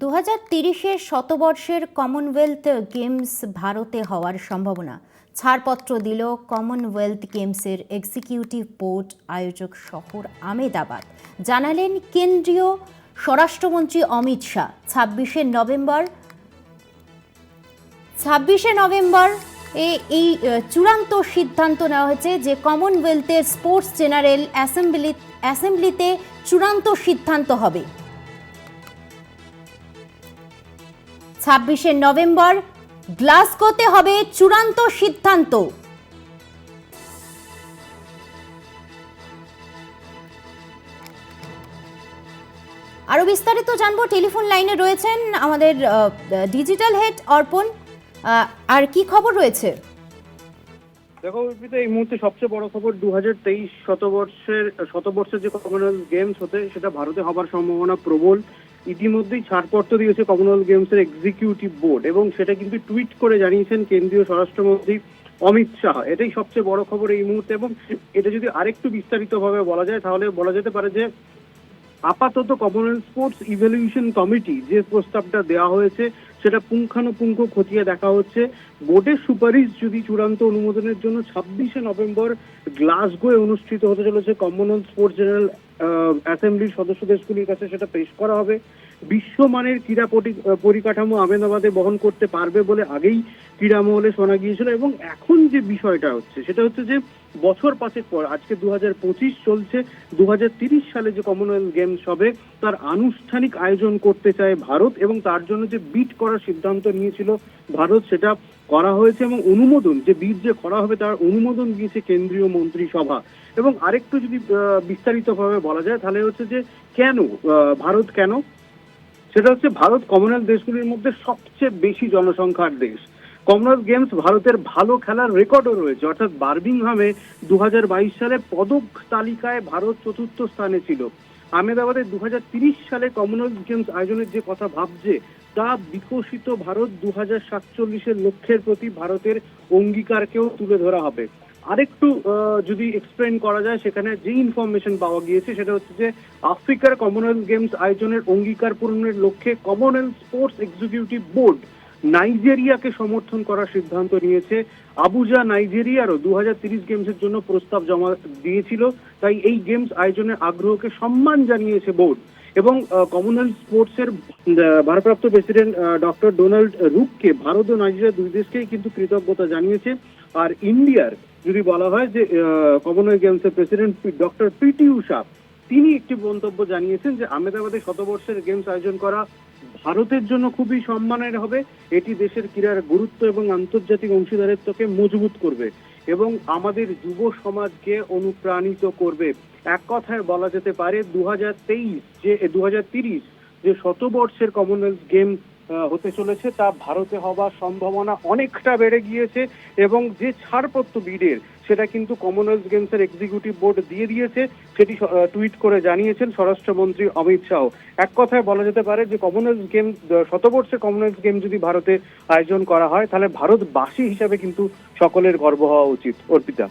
দু হাজার তিরিশের শতবর্ষের কমনওয়েলথ গেমস ভারতে হওয়ার সম্ভাবনা। ছাড়পত্র দিল কমনওয়েলথ গেমসের এক্সিকিউটিভ বোর্ড আয়োজক শহর আমেদাবাদ। জানালেন কেন্দ্রীয় স্বরাষ্ট্রমন্ত্রী অমিত শাহ। ছাব্বিশে নভেম্বর ছাব্বিশে নভেম্বর এ এই চূড়ান্ত সিদ্ধান্ত নেওয়া হয়েছে যে কমনওয়েলথের স্পোর্টস জেনারেল অ্যাসেম্বলি অ্যাসেম্বলিতে চূড়ান্ত সিদ্ধান্ত হবে। ছাব্বিশে নভেম্বর, গ্লাসগোতে হবে চূড়ান্ত সিদ্ধান্ত। আরও বিস্তারিত জানব, টেলিফোন লাইনে রয়েছেন আমাদের ডিজিটাল হেড অর্পণ। আর কি খবর রয়েছে? দেখো এই মুহূর্তে সবচেয়ে বড় খবর দু হাজার তেইশ শতবর্ষের শতবর্ষের যে কমনওয়েলথ গেমস হতে, সেটা ভারতে হবার সম্ভাবনা প্রবল। ইতিমধ্যেই ছাড়পত্র দিয়েছে কমনওয়েলথ গেমসের এক্সিকিউটিভ বোর্ড এবং সেটা কিন্তু টুইট করে জানিয়েছেন কেন্দ্রীয় স্বরাষ্ট্রমন্ত্রী অমিত শাহ। এটাই সবচেয়ে বড় খবর এই মুহূর্তে এবং এটা যদি আরেকটু বিস্তারিতভাবে বলা যায়, তাহলে বলা যেতে পারে যে আপাতত কমনওয়েলথ স্পোর্টস ইভ্যালুয়েশন কমিটি যে প্রস্তাবটা দেওয়া হয়েছে সেটা পুঙ্খানুপুঙ্খ খতিয়ে দেখা হচ্ছে। বোর্ডের সুপারিশ যদি চূড়ান্ত অনুমোদনের জন্য ছাব্বিশে নভেম্বর গ্লাসগোয়ে অনুষ্ঠিত হতে চলেছে। কমনওয়েলথ স্পোর্টস জেনারেল অ্যাসেম্বলির সদস্য দেশগুলির কাছে সেটা পেশ করা হবে। বিশ্বমানের ক্রীড়া পরি- পরিকাঠামো আহমেদাবাদে বহন করতে পারবে বলে আগেই ক্রীড়া মহলে শোনা গিয়েছিল এবং এখন যে বিষয়টা হচ্ছে, সেটা হচ্ছে যে বছর পাঁচেক পর, আজকে দু হাজার পঁচিশ চলছে দু সালে যে কমনওয়েলথ গেমস হবে, তার আনুষ্ঠানিক আয়োজন করতে চায় ভারত এবং তার জন্য যে বিট করার সিদ্ধান্ত নিয়েছিল ভারত, সেটা করা হয়েছে এবং অনুমোদন, যে বিট যে করা হবে তার অনুমোদন দিয়েছে কেন্দ্রীয় মন্ত্রিসভা। এবং আরেকটু যদি বিস্তারিতভাবে বলা যায়, তাহলে হচ্ছে যে কেন ভারত কেন সেটা হচ্ছে ভারত কমনওয়েলথ দেশগুলির মধ্যে সবচেয়ে বেশি জনসংখ্যার দেশ। কমনওয়েলথ গেমস ভারতের ভালো খেলার রেকর্ডও রয়েছে। অর্থাৎ বার্মিংহামে দু হাজার বাইশ সালে পদক তালিকায় ভারত চতুর্থ স্থানে ছিল। আহমেদাবাদে দু সালে কমনওয়েলথ গেমস আয়োজনের যে কথা ভাবছে, তা বিকশিত ভারত দু হাজার সাতচল্লিশের লক্ষ্যের প্রতি ভারতের অঙ্গীকারকেও তুলে ধরা হবে। আরেকটু যদি এক্সপ্লেন করা যায়, সেখানে যে ইনফরমেশন পাওয়া গিয়েছে, সেটা হচ্ছে যে আফ্রিকার কমনওয়েলথ গেমস আয়োজনের অঙ্গীকার পূরণের লক্ষ্যে কমনওয়েলথ স্পোর্টস এক্সিকিউটিভ বোর্ড নাইজেরিয়াকে সমর্থন করার সিদ্ধান্ত নিয়েছে। আবুজা নাইজেরিয়ারও দু গেমসের জন্য প্রস্তাব জমা দিয়েছিল। তাই এই গেমস আয়োজনের আগ্রহকে সম্মান জানিয়েছে বোর্ড। এবং কমনওয়েলথ স্পোর্টসের ভারপ্রাপ্ত প্রেসিডেন্ট ডক্টর ডোনাল্ড রুককে ভারত ও নাইজেরিয়া দুই দেশকেই কিন্তু কৃতজ্ঞতা জানিয়েছে। আর ইন্ডিয়ার যদি বলা হয় যে কমনওয়েলথ গেমসের প্রেসিডেন্ট ডক্টর পিটি উষা তিনি একটি মন্তব্য জানিয়েছেন যে আহমেদাবাদে শতবর্ষের গেমস আয়োজন করা ভারতের জন্য খুবই সম্মানের হবে। এটি দেশের ক্রীড়ার গুরুত্ব এবং আন্তর্জাতিক অংশীদারিত্বকে মজবুত করবে এবং আমাদের যুব সমাজকে অনুপ্রাণিত করবে। এক কথায় বলা যেতে পারে দু হাজার তেইশ যে দু যে শতবর্ষের কমনওয়েলথ গেম আহ, হতে চলেছে, তা ভারতে হবার সম্ভাবনা অনেকটা বেড়ে গিয়েছে এবং যে ছাড়পত্র বিডের, সেটা কিন্তু কমনওয়েলথ গেমসের এক্সিকিউটিভ বোর্ড দিয়ে দিয়েছে, সেটি টুইট করে জানিয়েছেন স্বরাষ্ট্রমন্ত্রী অমিত শাহ। এক কথায় বলা যেতে পারে যে কমনওয়েলথ গেম শতবর্ষে কমনওয়েলথ গেম যদি ভারতে আয়োজন করা হয়, তাহলে ভারতবাসী হিসাবে কিন্তু সকলের গর্ব হওয়া উচিত। অর্পিতা।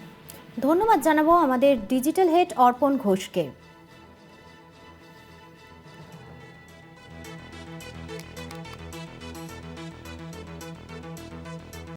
ধন্যবাদ জানাব আমাদের ডিজিটাল হেড অর্পণ ঘোষকে।